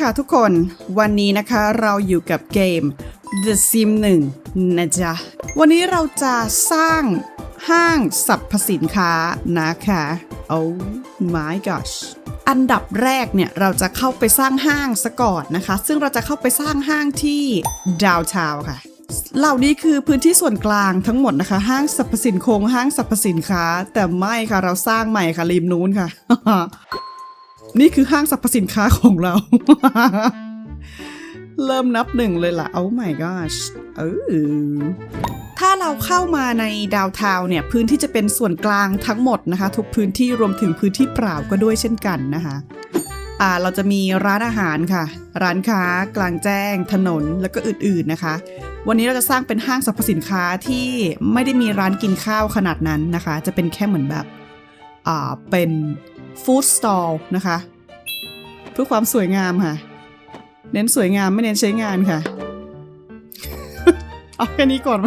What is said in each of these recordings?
ค่ะทุกคนวันนี้นะคะเราอยู่กับเกม The Sim 1 นะจ๊ะ วันนี้เราจะสร้างห้างสรรพสินค้านะคะ Oh my gosh อันดับแรกเนี่ยเราจะเข้าไปสร้างห้างซะก่อนนะคะ ซึ่งเราจะเข้าไปสร้างห้างที่ดาวทาวค่ะ เหล่านี้คือพื้นที่ส่วนกลางทั้งหมดนะคะ ห้างสรรพสินคงห้างสรรพสินค้า แต่ไม่ค่ะเราสร้างใหม่ค่ะริมนู้นค่ะ นี่คือห้างสรรพสินค้าของเรา เริ่มนับหนึ่งเลยล่ะโอ้ my gosh เออถ้าเราเข้ามาในดาวทาวเนี่ย พื้นที่จะเป็นส่วนกลางทั้งหมดนะคะ ทุกพื้นที่รวมถึงพื้นที่เปล่าก็ด้วยเช่นกันนะคะอ่าเราจะมีร้านอาหารค่ะ ร้านค้ากลางแจ้ง ถนนแล้วก็อื่นๆนะคะ วันนี้เราจะสร้างเป็นห้างสรรพสินค้าที่ไม่ได้มีร้านกินข้าวขนาดนั้นนะคะ จะเป็นแค่เหมือนแบบอ่าเป็น ฟู้ดสตอลนะคะ เพื่อความสวยงามค่ะ เน้นสวยงามไม่เน้นใช้งานค่ะ เอาแค่นี้ก่อน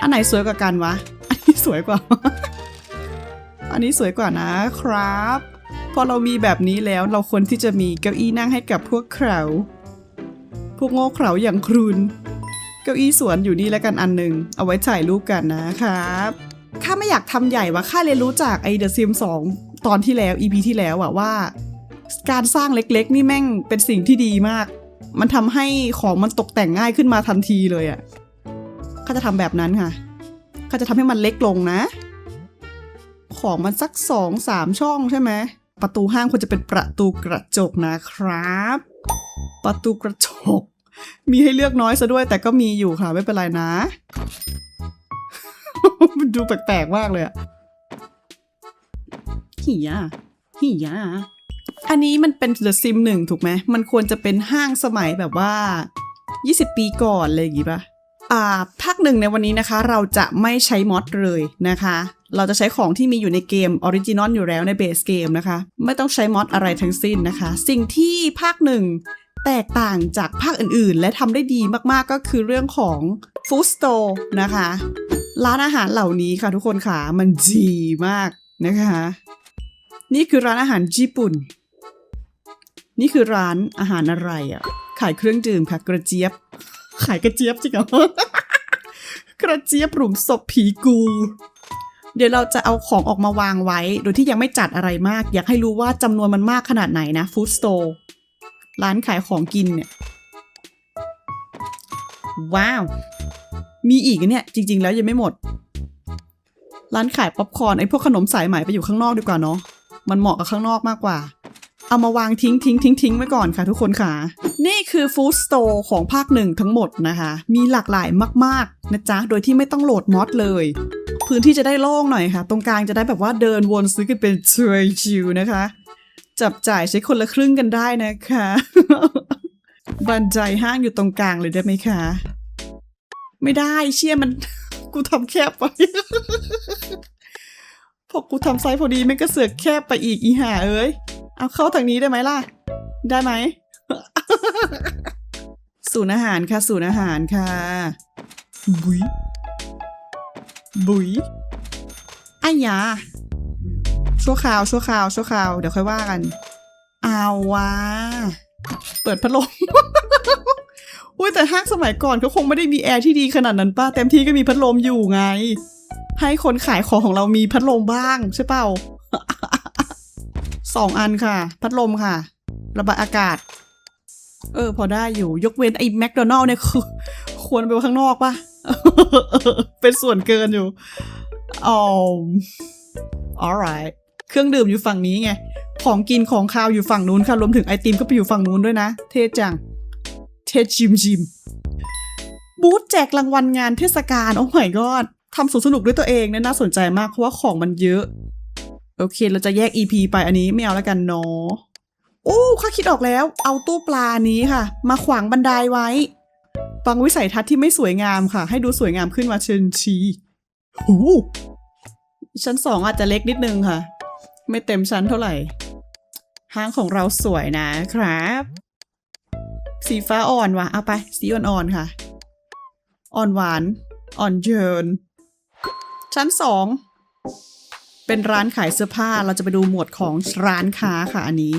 อันไหนสวยกว่ากันวะ อันนี้สวยกว่า อันนี้สวยกว่านะครับ พอเรามีแบบนี้แล้วเราควรที่จะมีเก้าอี้นั่งให้กับพวกเขาพวกโง่เขลาอย่างครุนเก้าอี้สวนอยู่นี่แล้วกันอันหนึ่งเอาไว้ถ่ายรูปกันนะครับ ข้าไม่อยากทำใหญ่ว่ะข้าเรียนรู้จากไอเดอะซิมสองตอนที่แล้ว EP ที่แล้วอะว่า การสร้างเล็กๆ นี่แม่งเป็นสิ่งที่ดีมาก มันทำให้ของมันตกแต่งง่ายขึ้นมาทันทีเลยอะ่ะข้าจะทำแบบนั้นค่ะข้าจะทำให้มันเล็กลงนะ ของมันสักสองสามช่องใช่ไหมประตูห้างควรจะเป็นประตูกระจกนะครับ ประตูกระจก มีให้เลือกน้อยซะด้วยแต่ก็มีอยู่ค่ะไม่เป็นไรนะ มันดูแปลกๆมากเลยอะหิยาหิยาอันนี้มันเป็น The Sim หนึ่งถูกไหม มันควรจะเป็นห้างสมัยแบบว่า 20 ปีก่อนเลยอย่างงี้ปะอ่าภาคหนึ่งในวันนี้นะคะ เราจะไม่ใช้มอดเลยนะคะ เราจะใช้ของที่มีอยู่ในเกมออริจินอลอยู่แล้วในเบสเกมนะคะ ไม่ต้องใช้มอดอะไรทั้งสิ้นนะคะ สิ่งที่ภาคหนึ่งแตกต่างจากภาคอื่นๆ และทำได้ดีมากๆก็คือเรื่องของฟู้ดสโตร์นะคะ ร้านอาหารเหล่านี้ค่ะทุกคนค่ะมันดีมากนะคะ นี่คือร้านอาหารญี่ปุ่น นี่คือร้านอาหารอะไรอะ ขายเครื่องดื่มค่ะกระเจี๊ยบ ขายกระเจี๊ยบจริงเหรอกระเจี๊ยบหลุมศพผีกู เดี๋ยวเราจะเอาของออกมาวางไว้ โดยที่ยังไม่จัดอะไรมาก อยากให้รู้ว่าจำนวนมันมากขนาดไหนนะฟู้ดสโตร์ร้านขายของกินเนี่ย ว้าว มีอีกอะเนี่ย จริง ๆ แล้วยังไม่หมด ร้านขายป๊อปคอร์นไอ้พวกขนมสายไหมไปอยู่ข้างนอกดีกว่าเนาะมันเหมาะกับข้างนอกมากกว่า เอามาวางทิ้งทิ้งทิ้งทิ้งไว้ก่อนค่ะทุกคนค่ะ นี่คือฟู้ดสโตร์ของภาคหนึ่งทั้งหมดนะคะ มีหลากหลายมากๆนะจ๊ะ โดยที่ไม่ต้องโหลดมอดเลย พื้นที่จะได้โล่งหน่อยค่ะ ตรงกลางจะได้แบบว่าเดินวนซื้อกันเป็นทรชิวนะคะ จับจ่ายใช้คนละครึ่งกันได้นะคะ บันไดห้างอยู่ตรงกลางเลยได้ไหมคะ ไม่ได้เชี่ยมัน กูทำแคบไปพอกูทำไซส์พอดีไม่ก็เสือกแคบไปอีกอีห่าเอ้ย เอาเข้าทางนี้ได้ไหมล่ะ ได้ไหมศูนย์อาหารค่ะศูนย์อาหารค่ะ บุยบุยอ้ยาชั่วคราวชั่วคราวชั่วคราวเดี๋ยวค่อยว่ากัน เอาวะเปิดพัดลม อุ้ยแต่ห้างสมัยก่อนเขาคงไม่ได้มีแอร์ที่ดีขนาดนั้นป้าเต็มที่ก็มีพัดลมอยู่ไง ให้คนขายของของเรามีพัดลมบ้างใช่เปล่าสองอันค่ะ พัดลมค่ะ ระบายอากาศ เออ พอได้อยู่ยกเว้นไอ้แมคโดนัลล์เนี่ยคือควรไปข้างนอกป่ะเป็นส่วนเกินอยู่อ๋อ alright เครื่องดื่มอยู่ฝั่งนี้ไง ของกินของคาวอยู่ฝั่งนู้นค่ะ รวมถึงไอติมก็ไปอยู่ฝั่งนู้นด้วยนะ เท่จัง เทจิมจิมบูธแจกรางวัลงานเทศกาลโอ้ my god ทำสวนสนุกด้วยตัวเองเนี่ยน่าสนใจมากเพราะว่าของมันเยอะ โอเค เราจะแยก EP ไปอันนี้ไม่เอาแล้วกันเนาะโอ้ข้าคิดออกแล้ว เอาตู้ปลานี้ค่ะ มาขวางบันไดไว้ฟังวิสัยทัศน์ที่ไม่สวยงามค่ะ ให้ดูสวยงามขึ้นมาเชิญชีหูชั้นสองอาจจะเล็กนิดนึงค่ะ ไม่เต็มชั้นเท่าไหร่ ห้างของเราสวยนะครับ สีฟ้าอ่อนว่ะ เอาไป สีอ่อนๆค่ะ อ่อนหวาน อ่อนเยิน ชั้นสอง เป็นร้านขายเสื้อผ้า เราจะไปดูหมวดของร้านค้าค่ะอันนี้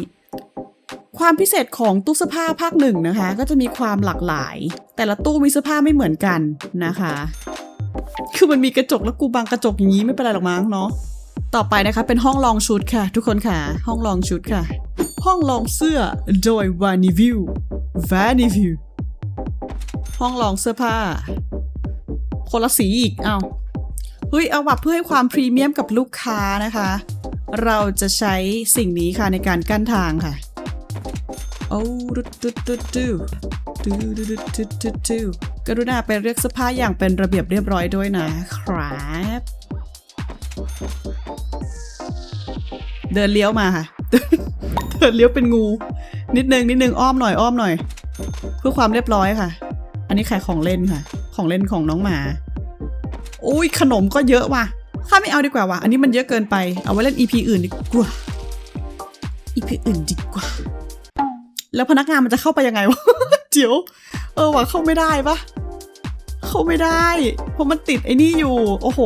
ความพิเศษของตู้เสื้อผ้าภาคหนึ่งนะคะ ก็จะมีความหลากหลาย แต่ละตู้มีเสื้อผ้าไม่เหมือนกันนะคะ คือมันมีกระจกแล้วกูบังกระจกอย่างนี้ไม่เป็นไรหรอกมั้งเนาะ ต่อไปนะคะเป็นห้องลองชุดค่ะ ทุกคนค่ะ ห้องลองชุดค่ะ ห้องลองเสื้อโดยวานิวิววานิวิวห้องลองเสื้อผ้า คนละสีอีกเอาเฮ้ยเอาแบบเพื่อให้ความพรีเมียมกับลูกค้านะคะ เราจะใช้สิ่งนี้ค่ะในการกั้นทางค่ะโอ้ดูดูดูดุดูดูดูดูดูดูกรุณาไปเลือกเสื้อผ้าอย่างเป็นระเบียบเรียบร้อยด้วยนะครับ เดินเลี้ยวมาค่ะ เดินเลี้ยวเป็นงู นิดนึงนิดนึงอ้อมหน่อยอ้อมหน่อย เพื่อความเรียบร้อยค่ะ อันนี้ขายของเล่นค่ะ ของเล่นของน้องหมาอุ้ยขนมก็เยอะว่ะข้าไม่เอาดีกว่าว่ะอันนี้มันเยอะเกินไปเอาไว้เล่น EP อื่นดีกว่า EP อื่นดีกว่า แล้วพนักงานมันจะเข้าไปยังไงวะเดี๋ยวเออว่ะเข้าไม่ได้ปะเข้าไม่ได้ เพราะมันติดไอ้นี่อยู่ โอ้โห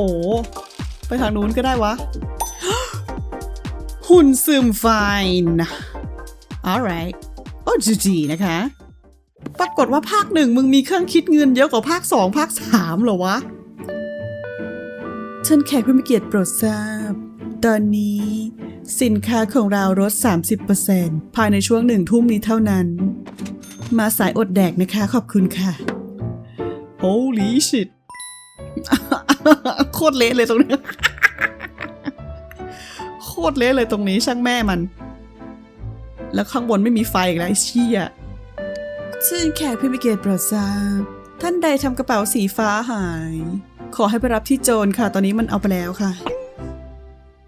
ไปทางนู้นก็ได้วะ หุ่นซึมไฟนะ alright โอ้จีจีนะคะ ปรากฏว่าภาคหนึ่งมึงมีเครื่องคิดเงินเยอะกว่าภาคสองภาคสามเหรอวะท่านแขกผู้มีเกียรติโปรดทราบ ตอนนี้สินค้าของเราลด 30%ภายในช่วงหนึ่งทุ่มนี้เท่านั้น มาสายอดแดกนะคะขอบคุณค่ะ Holy shit โคตรเละเลยตรงนี้โค ตรเละเลยตรงนี้ช่างแม่มัน แล้วข้างบนไม่มีไฟอีกแล้วไอ้เชี่ยซึ่งแขกผู้มีเกตโปรดทราบท่านใดทำกระเป๋าสีฟ้าหาย ขอให้ไปรับที่โจรค่ะ ตอนนี้มันเอาไปแล้วค่ะ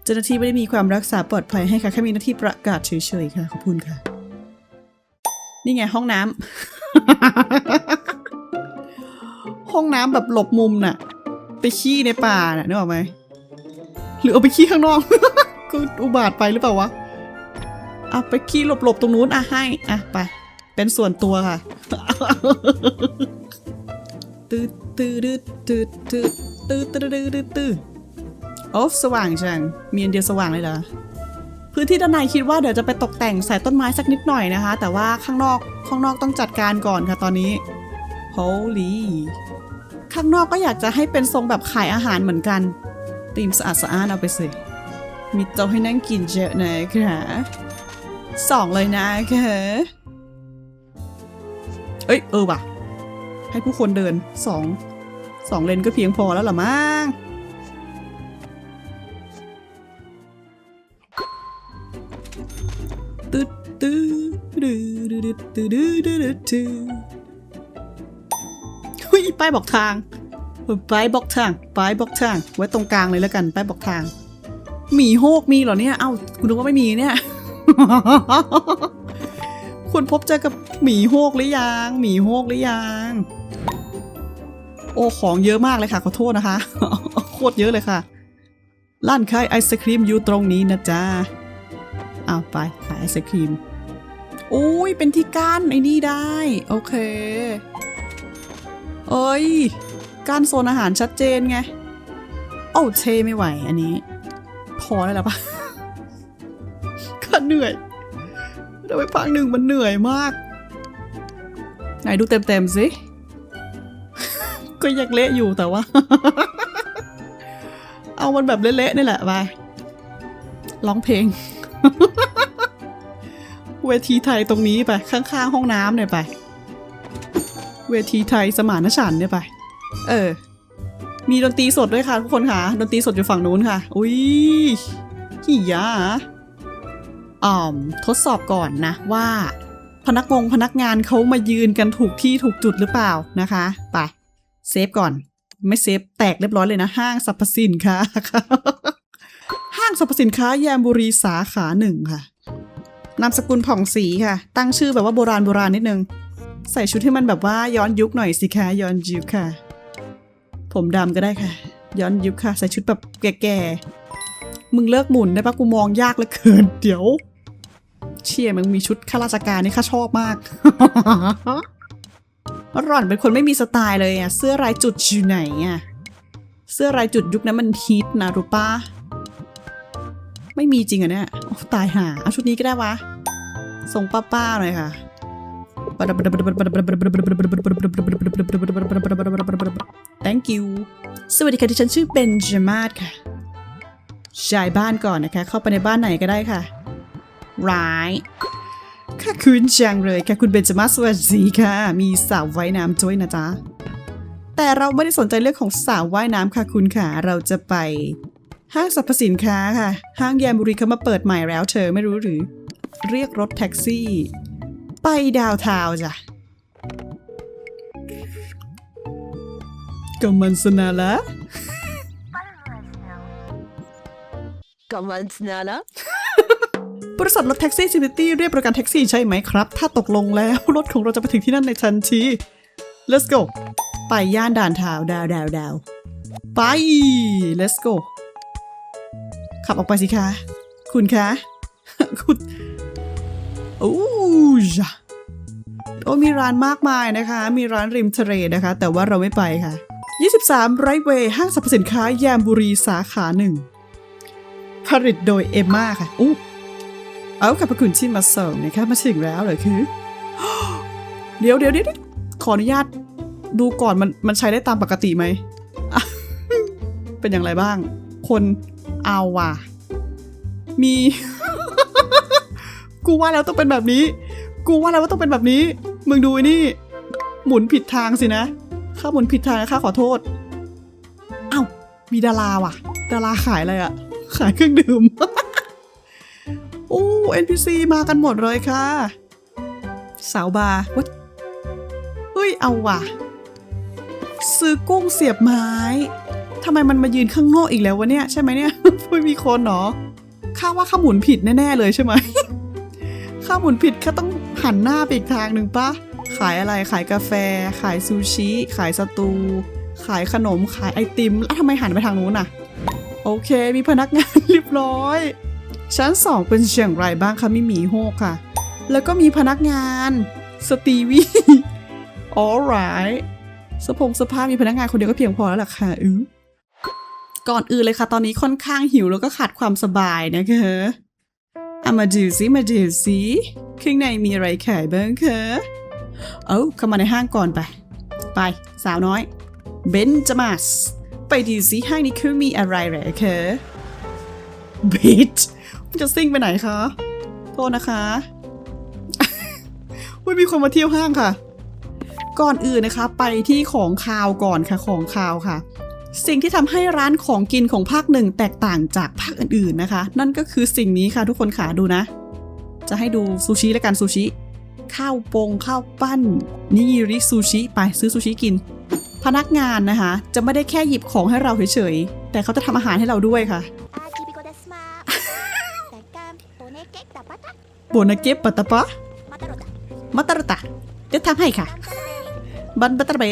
เจ้าหน้าที่ไม่ได้มีความรักษาปลอดภัยให้ค่ะแค่มีหน้าที่ประกาศเฉยๆค่ะ ขอบคุณค่ะ นี่ไงห้องน้ำ ห้องน้ำแบบหลบมุมน่ะ ไปขี้ในป่าน่ะนึกออกไหมหรือเอาไปขี้ข้างนอก ก็อุบาทไปหรือเปล่าวะเอาไปขี้หลบๆตรงนู้นอะให้อะไปเป็นส่วนตัวค่ะตืดตืดตืดตืดตืดตืดตืดตืดตืดโอ้สว่างจังมีอันเดียวสว่างเลยเหรอพื้นที่ด้านในคิดว่าเดี๋ยวจะไปตกแต่งใส่ต้นไม้สักนิดหน่อยนะคะ แต่ว่าข้างนอกข้างนอกต้องจัดการก่อนค่ะตอนนี้ Holy ข้างนอกก็อยากจะให้เป็นทรงแบบขายอาหารเหมือนกันตีมสะอาดสะอาดเอาไปสิ มีโต๊ะให้นั่งกินเยอะนะคะสองเลยนะคะเอ้ยเออว่ะ ให้ผู้คนเดินสองสองเลนก็เพียงพอแล้วหรอมั้งตึ๊ดตึ๊ดดึ๊ดตึ๊ดดึ๊ดตึ๊ดเฮ้ยป้ายบอกทางป้ายบอกทางป้ายบอกทาง ไว้ตรงกลางเลยแล้วกันป้ายบอกทาง หมีโฮกมีเหรอเนี่ย เอ้าคุณนึกว่าไม่มีเนี่ย คุณพบเจอกับหมีโฮกหรือยัง หมีโฮกหรือยัง โอ้ของเยอะมากเลยค่ะ ขอโทษนะคะ โคตรเยอะเลยค่ะ ร้านขายไอศครีมอยู่ตรงนี้นะจ๊ะเอาไปขายไอศครีมอุ้ยเป็นที่กั้นไอ้นี่ได้ โอเค เอ้ยกั้นโซนอาหารชัดเจนไง โอ้เทไม่ไหวอันนี้ พอแล้วล่ะปะก็เหนื่อยแต่ไปพักหนึ่งมันเหนื่อยมาก ไหนดูเต็มๆสิ ก็ยังเละอยู่แต่ว่า เอามันแบบเละๆนี่แหละไปร้องเพลง เวทีไทยตรงนี้ไป ข้างๆห้องน้ำเนี่ยไป เวทีไทยสมานฉันท์เนี่ยไป เออ มีดนตรีสดด้วยค่ะทุกคนค่ะ ดนตรีสดอยู่ฝั่งนู้นค่ะ อุ้ยขี่ยาอ่อมทดสอบก่อนนะว่า พนักงงพนักงานเขามายืนกันถูกที่ถูกจุดหรือเปล่านะคะ ไปเซฟก่อน ไม่เซฟแตกเรียบร้อยเลยนะ ห้างสรรพสินค้าห้างสรรพสินค้าแยมบุรีสาขาหนึ่งค่ะนามสกุลผ่องสีค่ะ ตั้งชื่อแบบว่าโบราณโบราณนิดนึง ใส่ชุดให้มันแบบว่าย้อนยุคหน่อยสิคะย้อนยุคค่ะ ผมดำก็ได้ค่ะ ย้อนยุคค่ะ ใส่ชุดแบบแก่ๆ มึงเลิกหมุนได้ปะกูมองยากเหลือเกิน เดี๋ยว เชี่ยมึงมีชุดข้าราชการนี่ข้าชอบมากหล่อนเป็นคนไม่มีสไตล์เลยอะเสื้อลายจุดอยู่ไหนอะเสื้อลายจุดยุคนั้นมันฮิตนะรู้ปะไม่มีจริงอะเนี่ยตายหาเอาชุดนี้ก็ได้วะส่งป้าๆหน่อยค่ะ thank you สวัสดีค่ะที่ฉันชื่อเบนจามาดค่ะจ่ายบ้านก่อนนะคะ เข้าไปในบ้านไหนก็ได้ค่ะ ร้ายค่ะคุณจังเลยค่ะคุณเบนจามาสวัสดีค่ะ มีสาวว่ายน้ำด้วยนะจ๊ะ แต่เราไม่ได้สนใจเรื่องของสาวว่ายน้ำค่ะคุณค่ะ เราจะไปห้างสรรพสินค้าค่ะ ห้างแยมบุรีเขามาเปิดใหม่แล้วเธอไม่รู้หรือ เรียกรถแท็กซี่ ไปดาวน์ทาวน์จ้ะก็มันสนาละ Kamantsnala? บริษัทรถแท็กซี่ซินิตี้เรียกบริการแท็กซี่ใช่ไหมครับ ถ้าตกลงแล้ว รถของเราจะไปถึงที่นั่นในทันที let's go ไปย่านด่านทาวน์ดาวดาวดาวไป let's go ขับออกไปสิคะ คุณคะ คุณ โอ้ ยโอ้มีร้านมากมายนะคะ มีร้านริมทะเลนะคะ แต่ว่าเราไม่ไปค่ะ 23 ไรเวย์ห้างสรรพสินค้ายามบุรีสาขาหนึ่งผลิตโดยเอมมาค่ะอู้เอาขอบพระคุณที่มาส่งนะคะมาถึงแล้วเหรอคือ เดี๋ยวเดี๋ยวเดี๋ยวขออนุญาตดูก่อนมันมันใช้ได้ตามปกติไหม เป็นอย่างไรบ้าง คนเอาว่ะ มี กูว่าแล้วต้องเป็นแบบนี้ กูว่าแล้วว่าต้องเป็นแบบนี้ มึงดูไอ้นี่ หมุนผิดทางสินะ ข้าหมุนผิดทางข้าขอโทษ เอ้า มีดาราว่ะ ดาราขายอะไรอะขายเครื่องดื่ม โอ้ NPC มากันหมดเลยค่ะ สาวบาร์เฮ้ย เอาว่ะ ซื้อกุ้งเสียบไม้ทำไมมันมายืนข้างนอกอีกแล้ววะเนี่ย ใช่ไหมเนี่ยไม่มีคนเหรอข้าว่าข้าหมุนผิดแน่ ๆ เลยใช่ไหม ข้าหมุนผิดข้าต้องหันหน้าไปอีกทางหนึ่งปะขายอะไรขายกาแฟ ขายซูชิ ขายสตู ขายขนมขายไอติม แล้วทำไมหันไปทางนู้นน่ะ โอเค มีพนักงานเรียบร้อยชั้นสองเป็นอย่างไรบ้างคะมีหมีโฮกค่ะ แล้วก็มีพนักงานสตีวี alright สพงสภาพมีพนักงานคนเดียวก็เพียงพอแล้วล่ะค่ะอือก่อนอื่นเลยค่ะ ตอนนี้ค่อนข้างหิวแล้วก็ขาดความสบายนะคะ เอามาดูซิมาดูซิข้างในมีอะไรขายบ้างคะเอ้าเข้ามาในห้างก่อนไป ไปสาวน้อยเบนจามัสไปดูซิห้างนี้คือมีอะไรเหรอคะบิทจะซิ่งไปไหนคะ โทษนะคะอุ้ยมีคนมาเที่ยวห้างค่ะ ก่อนอื่นนะคะ ไปที่ของคาวก่อนค่ะ ของคาวค่ะ สิ่งที่ทำให้ร้านของกินของภาคหนึ่งแตกต่างจากภาคอื่นๆนะคะ นั่นก็คือสิ่งนี้ค่ะทุกคนขาดูนะ จะให้ดูซูชิและกันซูชิ ข้าวปงข้าวปั้นนิยิริซูชิไปซื้อซูชิกิน พนักงานนะคะ จะไม่ได้แค่หยิบของให้เราเฉยๆแต่เขาจะทำอาหารให้เราด้วยค่ะโบนาเก็บปัตตะปะมาตรตะจะทำให้ค่ะ บันบัตรเบ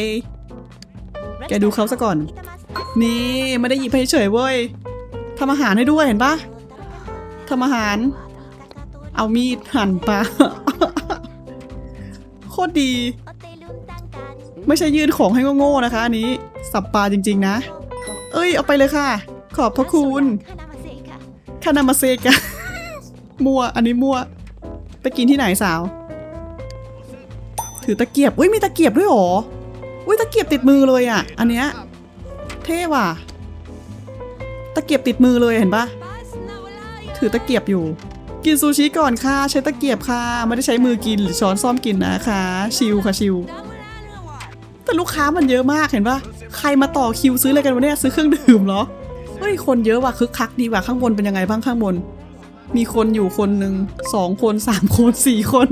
แกดูเขาซะก่อน นี่ไม่ได้หยิบให้เฉยเว้ยทำอาหารให้ด้วยเห็นปะทำอาหาร เอามีดหั่นปลาโคตรดี ไม่ใช่ยื่นของให้โง่ๆนะคะอันนี้ สับปลาจริง ๆ นะ เอ้ย เอาไปเลยค่ะ ขอบพระคุณคานามาเซกะมัว อันนี้มัว ไปกินที่ไหนสาว ถือตะเกียบ อุ้ยมีตะเกียบด้วยหรอ อุ้ยตะเกียบติดมือเลยอะ อันเนี้ย เท่ว่ะ ตะเกียบติดมือเลยเห็นปะถือตะเกียบอยู่ กินซูชิก่อนค่ะใช้ตะเกียบค่ะ ไม่ได้ใช้มือกินหรือช้อนซ่อมกินนะคะ ชิลค่ะชิลแต่ลูกค้ามันเยอะมากเห็นปะใครมาต่อคิวซื้ออะไรกันวะเนี่ยซื้อเครื่องดื่มเหรอเฮ้ยคนเยอะว่ะคึกคักดีว่ะข้างบนเป็นยังไงบ้างข้างบน มีคนอยู่คนหนึ่งสองคนสามคนสี่คน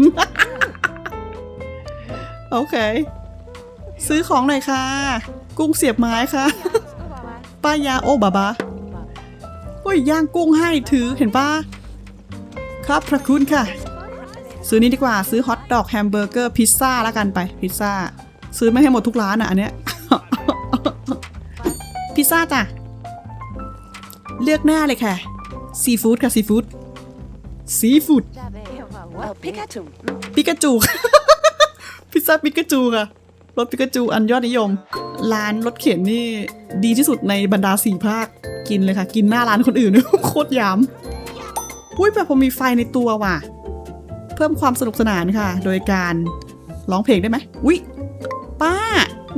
โอเค ซื้อของหน่อยค่ะ กุ้งเสียบไม้ค่ะ ป้ายาโอบาบาโอ้ยย่างกุ้งให้ถือเห็นป้าครับพระคุณค่ะ ซื้อนี้ดีกว่าซื้อฮอทดอกแฮมเบอร์เกอร์พิซซ่าล้วกันไปพิซซ่า ซื้อไม่ให้หมดทุกร้านอะอันเนี้ยพิซซ่าจ้ะเลือกหน้าเลยค่ะซีฟู้ดค่ะซีฟู้ดซีฟู้ดปิกาจูปิกาจู พิซซ่าปิกาจูค่ะ รถปิกาจูอันยอดนิยม ร้านรถเข็นนี่ดีที่สุดในบรรดาสี่ภาค กินเลยค่ะ กินหน้าร้านคนอื่น โคตรยำอุ้ยแบบพอมีไฟในตัวว่ะ เพิ่มความสนุกสนานค่ะ โดยการร้องเพลงได้ไหมอุ๊ยป้า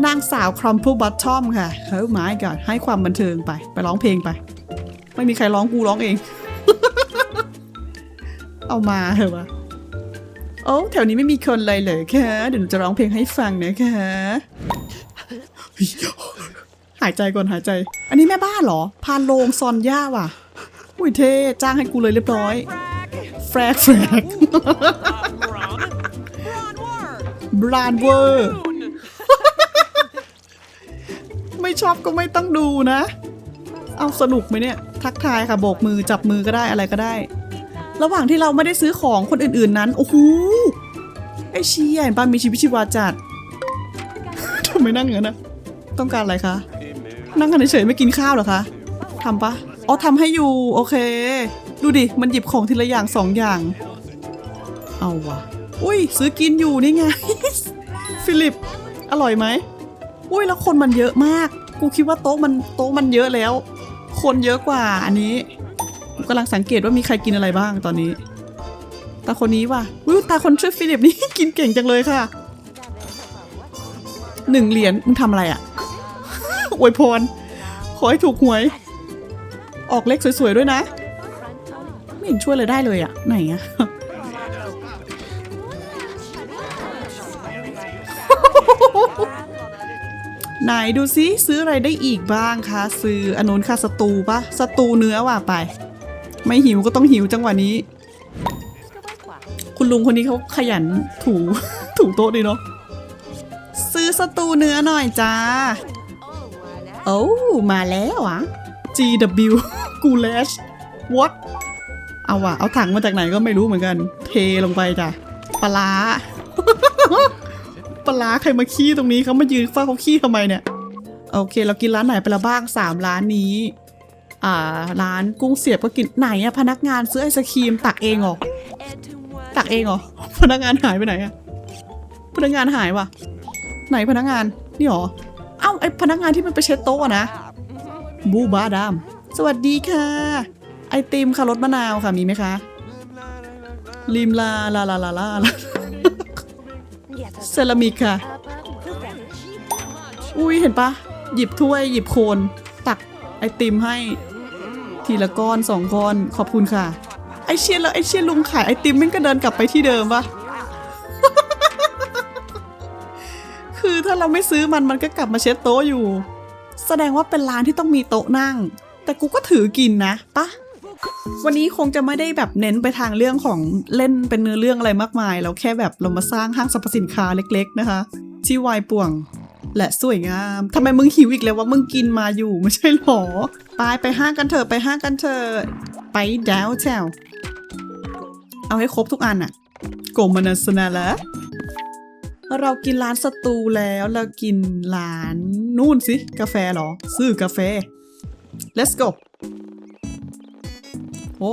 นางสาวครอมพูบอททอมค่ะเฮ้ยไม้ก่อนให้ความบันเทิงไป ไปร้องเพลงไป ไม่มีใครร้องกูร้องเอง เอามาเหรอวะ โอ้แถวนี้ไม่มีคนเลยเหรอคะเดี๋ยวหนูจะร้องเพลงให้ฟังนะคะหายใจก่อนหายใจ อันนี้แม่บ้านเหรอ พานโลงซอนย่าว่ะ อุ้ยเท่จ้างให้กูเลยเรียบร้อย แฟรกแฟรกบรานเวอร์ ไม่ชอบก็ไม่ต้องดูนะ เอาสนุกไหมเนี่ย ทักทายค่ะโบกมือจับมือก็ได้อะไรก็ได้ ระหว่างที่เราไม่ได้ซื้อของคนอื่นๆนั้น โอ้โหไอเชี่ยเห็นป้ามีชีวิตชีวาจัดทำไมนั่งอย่างนั้นนะต้องการอะไรคะนั่งกันเฉยๆไม่กินข้าวหรอคะทำปะอ๋อทำให้อยู่โอเค ดูดิมันหยิบของทีละอย่างสองอย่าง เอาวะอุ้ยซื้อกินอยู่นี่ไงฟิลิป อร่อยไหมอุ้ยแล้วคนมันเยอะมาก กูคิดว่าโต๊ะมันโต๊ะมันเยอะแล้ว คนเยอะกว่าอันนี้ กูกำลังสังเกตว่ามีใครกินอะไรบ้างตอนนี้ ตาคนนี้ว่ะอุ้ยตาคนชื่อฟิลิปนี่ กินเก่งจังเลยค่ะหนึ่งเหรียญมึงทำอะไรอะ่ะอวยพร ขอให้ถูกหวย ออกเลขสวยๆด้วยนะ ไม่เห็นช่วยเลยได้เลยอะ่ะ ไหนอะไหนดูซิซื้ออะไรได้อีกบ้างคะ ซื้ออนนนค่ะสตูปะสตูเนื้อว่ะไป ไม่หิวก็ต้องหิวจังหวะนี้ คุณลุงคนนี้เขาขยันถู ถูโต๊ะดีเนาะซื้อสตูเนื้อหน่อยจ้าโอ้มาแล้วอะ GW กูเลช what เอาว่ะเอาถังมาจากไหนก็ไม่รู้เหมือนกัน เทลงไปจ้ะปลาร้าปลาร้าใครมาขี้ตรงนี้เขามายืนเฝ้าเขาขี้ทำไมเนี่ย โอเค เรากินร้านไหนไปและบ้างสามร้านนี้อ่า ร้านกุ้งเสียบก็กินไหนอะพนักงานซื้อไอศครีมตักเองเหรอตักเองเหรอพนักงานหายไปไหนอะพนักงานหายว่ะ ไหนพนักงานนี่หรอเอ้าไอพนักงานที่มันไปเช็ดโต๊ะนะบูบาดามสวัสดีค่ะ ไอติมค่ะรสมะนาวค่ะมีไหมคะลิมลาลาลาลาลาลาเซรามิกค่ะ อุ้ยเห็นปะหยิบถ้วยหยิบโคนตักไอติมให้ ทีละก้อนสองก้อนขอบคุณค่ะ ไอเชียนแล้วไอเชียนลุงขายไอติมมันก็เดินกลับไปที่เดิมปะคือถ้าเราไม่ซื้อมันมันก็กลับมาเช็ดโต๊ะอยู่ แสดงว่าเป็นร้านที่ต้องมีโต๊ะนั่ง แต่กูก็ถือกินนะปะวันนี้คงจะไม่ได้แบบเน้นไปทางเรื่องของเล่นเป็นเนื้อเรื่องอะไรมากมาย เราแค่แบบเรามาสร้างห้างสรรพสินค้าเล็ก ๆ นะคะ ที่วายป่วง และสวยงามทำไมมึงหิวอีกแล้วว่ามึงกินมาอยู่ไม่ใช่หรอไปไปห้างกันเถอะไปห้างกันเถอะไปดาวแถวเอาให้ครบทุกอันอะโกมานาสนาละเรากินร้านสตูแล้วเรากินร้านนู่นสิกาแฟเหรอ ซื้อกาแฟ let's go โอ้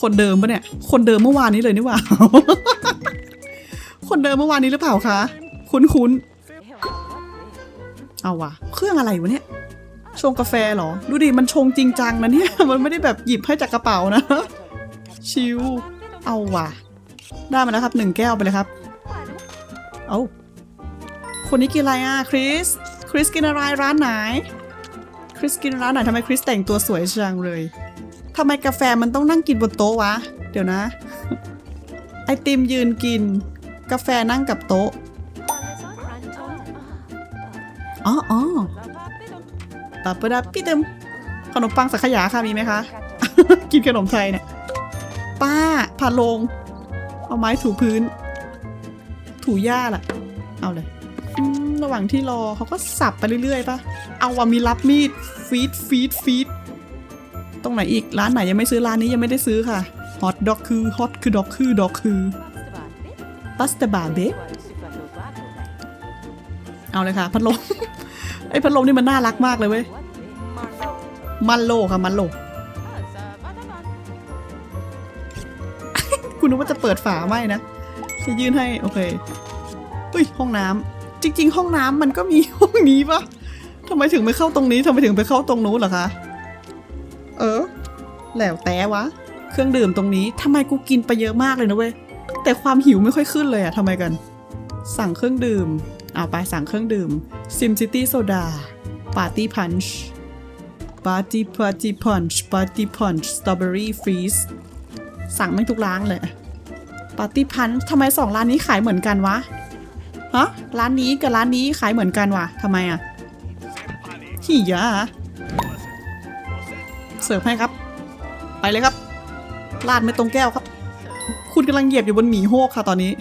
คนเดิมปะเนี่ย คนเดิมเมื่อวานนี้เลยนี่หว่า คนเดิมเมื่อวานนี้หรือเปล่าคะ คุ้นคุ้นๆ เอาว่ะ เครื่องอะไรวะเนี่ยชงกาแฟเหรอ ดูดิ มันชงจริงจังนะเนี่ย มันไม่ได้แบบหยิบให้จากกระเป๋านะ ชิว เอาว่ะ ได้มาแล้วครับหนึ่งแก้วไปเลยครับ เอาคนนี้กินอะไรอะคริส คริสกินอะไรร้านไหน คริสกินร้านไหนทำไมคริสแต่งตัวสวยจังเลยทำไมกาแฟมันต้องนั่งกินบนโต๊ะวะ เดี๋ยวนะ ไอติมยืนกิน กาแฟนั่งกับโต๊ะ อ๋ออ๋อปะปะดาพี่เติมขนมปังสังขยาค่ะมีไหมคะ กินขนมไทยเนี่ยป้าพาลง เอาไม้ถูพื้น ถูหญ้าล่ะ เอาเลย ระหว่างที่รอเขาก็สับไปเรื่อยๆปะเอาว่ามีรับมีดฟีดฟีดฟีดตรงไหนอีกร้านไหนยังไม่ซื้อร้านนี้ยังไม่ได้ซื้อค่ะฮอตด็อกคือฮอตคือด็อกคือด็อกคือปัสตาบาเบ เอาเลยค่ะพัดลม ไอ้พัดลมนี่มันน่ารักมากเลยเว้ย มันโลค่ะมันโลคุณนึกว่าจะเปิดฝาไม่นะ จะยื่นให้ โอเคอุ้ย ห้องน้ำจริง ๆ ห้องน้ำมันก็มีห้องนี้ปะทำไมถึงไม่เข้าตรงนี้ทำไมถึงไปเข้าตรงนู้นเหรอคะ เออ แล้วแต่วะ เครื่องดื่มตรงนี้ทำไมกูกินไปเยอะมากเลยนะเว้ย แต่ความหิวไม่ค่อยขึ้นเลยอะทำไมกัน สั่งเครื่องดื่ม เอาไปสั่งเครื่องดื่ม Sim City Soda Party Punch Party Party Punch Party Punch Strawberry Freeze สั่งไม่งทุกร้านเลย Party Punch ทำไมสองร้านนี้ขายเหมือนกันวะ ฮะ ร้านนี้กับร้านนี้ขายเหมือนกันวะทำไมอะหิยะเสิร์ฟให้ครับ ไปเลยครับลาดไม่ตรงแก้วครับ คุณกำลังเหยียบอยู่บนหมีโฮกค่ะตอนนี้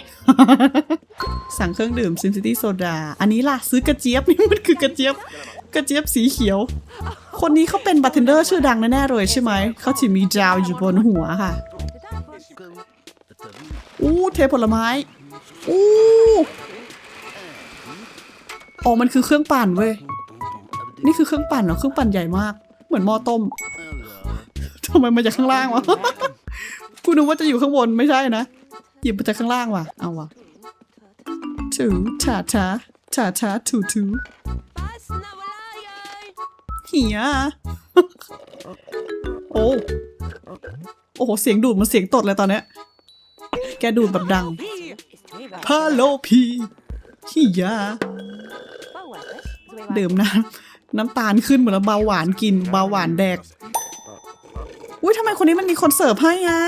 สั่งเครื่องดื่มซินซิตี้โซดา อันนี้ล่ะซื้อกระเจี๊ยบนี่มันคือกระเจี๊ยบ กระเจี๊ยบสีเขียว คนนี้เขาเป็นบาร์เทนเดอร์ชื่อดังแน่ๆเลยใช่ไหม เขา chỉ มีดาวอยู่บนหัวค่ะ อู้เทผลไม้ อู้อ๋อมันคือเครื่องปั่นเว้ย นี่คือเครื่องปั่นเหรอ เครื่องปั่นใหญ่มาก เหมือนหม้อต้มทำไมมาจากข้างล่างวะ กูนึกว่าจะอยู่ข้างบนไม่ใช่นะ หยิบมาจากข้างล่างว่ะ เอาว่ะ ถูชาชาชาชาถูถูเหียโอ้โอ้โหเสียงดูดมันเสียงตดเลยตอนเนี้ยแกดูดแบบดังพาโลพีเฮียดื่มน้ำน้ำตาลขึ้นเหมือนเบาหวานกินเบาหวานแดก อุ้ยทำไมคนนี้มันมีคนเสิร์ฟให้อะ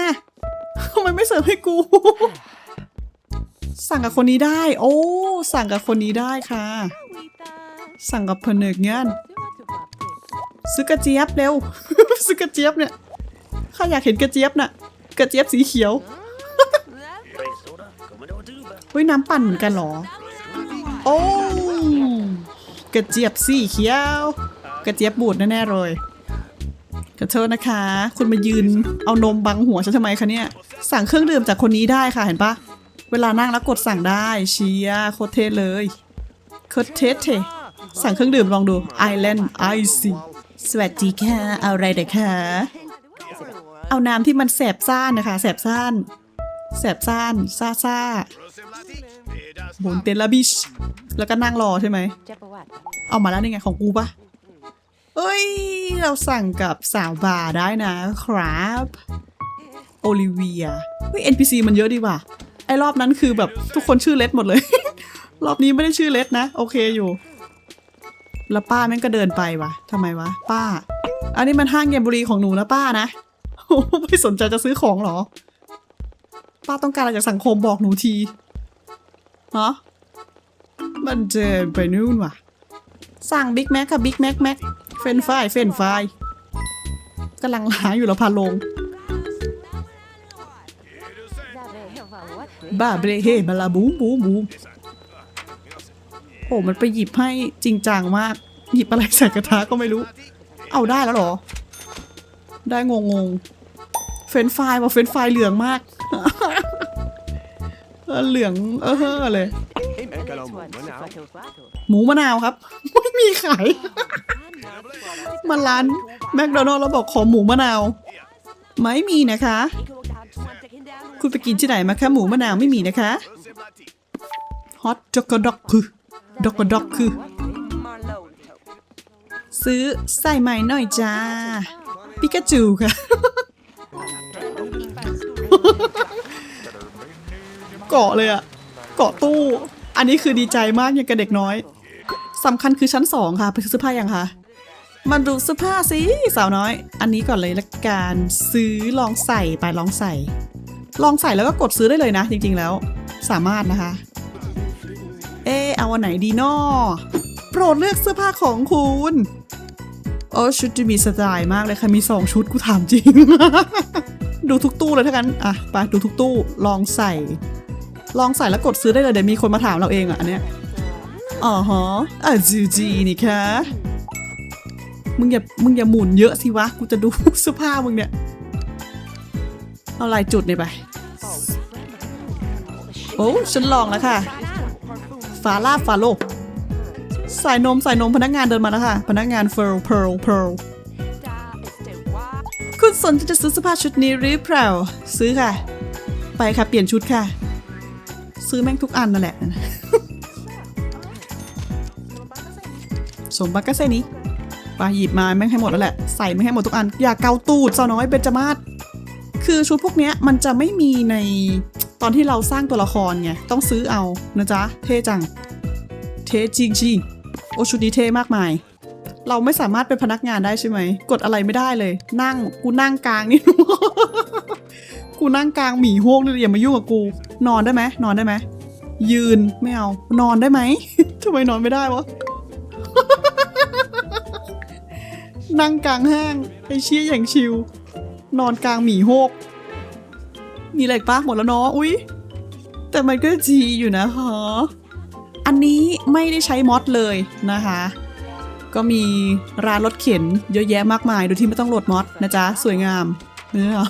ทำไมไม่เสิร์ฟให้กู สั่งกับคนนี้ได้ โอ้ สั่งกับคนนี้ได้ค่ะ สั่งกับพนักเงานซื้อกระเจี๊ยบเร็ว ซื้อกระเจี๊ยบเนี่ยข้าอยากเห็นกระเจี๊ยบน่ะ กระเจี๊ยบสีเขียวเฮ้ยน้ำปั่นเหมือนกันเหรอ โอ้กระเจี๊ยบสีเขียว กระเจี๊ยบบูดแน่ๆเลยขอโทษนะคะ คุณมายืนเอานมบังหัวฉันทำไมคะเนี่ย สั่งเครื่องดื่มจากคนนี้ได้ค่ะเห็นปะ เวลานั่งแล้วกดสั่งได้เชียโคตรเทเลยโคตรเทสเทสั่งเครื่องดื่มลองดู Island Ice สวัสดีค่ะเอาอะไรเด็กคะเอาน้ำที่มันแสบซ่านนะคะแสบซ่านแสบซ่านซ่าซ่าบนเตลลาบิชแล้วก็นั่งรอใช่ไหมเอามาแล้วนี่ไงของกูปะเอ้ย เราสั่งกับสาวบาร์ได้นะครับ โอลิเวียเฮ้ย NPC มันเยอะดีว่ะ ไอรอบนั้นคือแบบทุกคนชื่อเลสหมดเลย รอบนี้ไม่ได้ชื่อเลสนะ โอเคอยู่ แล้วป้าแม่งก็เดินไปวะทำไมวะ ป้า อันนี้มันห้างเกมบุรีของหนูนะป้านะโอ้ไม่สนใจจะซื้อของเหรอ ป้าต้องการอะไรจากสังคมบอกหนูทีฮะมันเจนไปนู่นว่ะ สั่งบิ๊กแม็กค่ะบิ๊กแม็กแม็กเฟรนฟายเฟรนฟายกำลังหาอยู่แล้วพาลง บ้าเบรเฮบาลาบูมบูมบูมโอ้มันไปหยิบให้จริงจังมาก หยิบอะไรใส่กระทะก็ไม่รู้ เอาได้แล้วหรอ ได้งงงเฟนช์ฟายว่าเฟนช์ฟายเหลืองมาก เหลืองเอออเลย หมูมะนาวครับ ไม่มีขายมาร้านแมคโดนัลล์แล้วบอกขอหมูมะนาว ไม่มีนะคะ คุณไปกินที่ไหนมาคะหมูมะนาวไม่มีนะคะฮอตจ็อกด็อกคือด็อกด็อกคือ ซื้อใส่ใหม่หน่อยจ้าปิกาจูค่ะ เกาะเลยอะเกาะตู้ อันนี้คือดีใจมากอย่างกับเด็กน้อยสำคัญคือชั้นสองค่ะ ไปซื้อเสื้อผ้ายังคะมาดูเสื้อผ้าสิสาวน้อย อันนี้ก่อนเลยละกันซื้อลองใส่ไปลองใส่ ลองใส่แล้วก็กดซื้อได้เลยนะ จริงๆแล้ว สามารถนะคะ เออเอาอันไหนดีนอโปรดเลือกเสื้อผ้าของคุณโอ้ชุดจะมีสไตล์มากเลยค่ะมีสองชุดกูถามจริง ดูทุกตู้เลยถ้างั้นอะไปดูทุกตู้ลองใส่ ลองใส่แล้วกดซื้อได้เลยเดี๋ยวมีคนมาถามเราเองอะอันเนี้ยอ๋อฮะอะจีจีนี่คะมึงอย่ามึงอย่าหมุนเยอะสิวะ กูจะดูเสื้อผ้ามึงเนี่ย เอาลายจุดเนี่ยไป โอ้ฉันลองแล้วค่ะฟาล่าฟาโลใส่นมใส่นมพนักงานเดินมาแล้วค่ะ พนักงานเฟิร์ลเพิร์ลเพิร์ลคุณสนจจะซื้อเสื้อผ้าชุดนี้หรือเปล่า ซื้อค่ะ ไปค่ะเปลี่ยนชุดค่ะ ซื้อแม่งทุกอันนั่นแหละสมบัติก็เส้นนี้ไปหยิบมาแม่งให้หมดแล้วแหละ ใส่แม่งให้หมดทุกอัน อย่าเกาตูดสาวน้อยเบญจมาศ คือชุดพวกนี้มันจะไม่มีในตอนที่เราสร้างตัวละครไง ต้องซื้อเอานะจ๊ะ เท่จัง เท่จริงจริงโอชุดนี้เท่มากมาย เราไม่สามารถเป็นพนักงานได้ใช่ไหม กดอะไรไม่ได้เลย นั่งกูนั่งกลางนี่ กูนั่งกลางหมีโฮกเลยอย่ามายุ่งกับกู นอนได้ไหมนอนได้ไหมยืนไม่เอา นอนได้ไหมทำไมนอนไม่ได้วะนั่งกลางห้างไอเชี่ยอย่างชิว นอนกลางหมีโฮก มีอะไรอีกปะหมดแล้วเนาะ อุ๊ยแต่มันก็จีอยู่นะคะอันนี้ไม่ได้ใช้มอดเลยนะคะ ก็มีร้านรถเข็นเยอะแยะมากมาย โดยที่ไม่ต้องโหลดมอดนะจ๊ะ สวยงามเนี่ย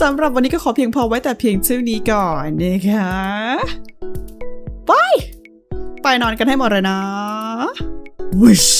สำหรับวันนี้ก็ขอเพียงพอไว้แต่เพียงเท่านี้ก่อนนะคะไป ไปนอนกันให้หมดเลยนะวิช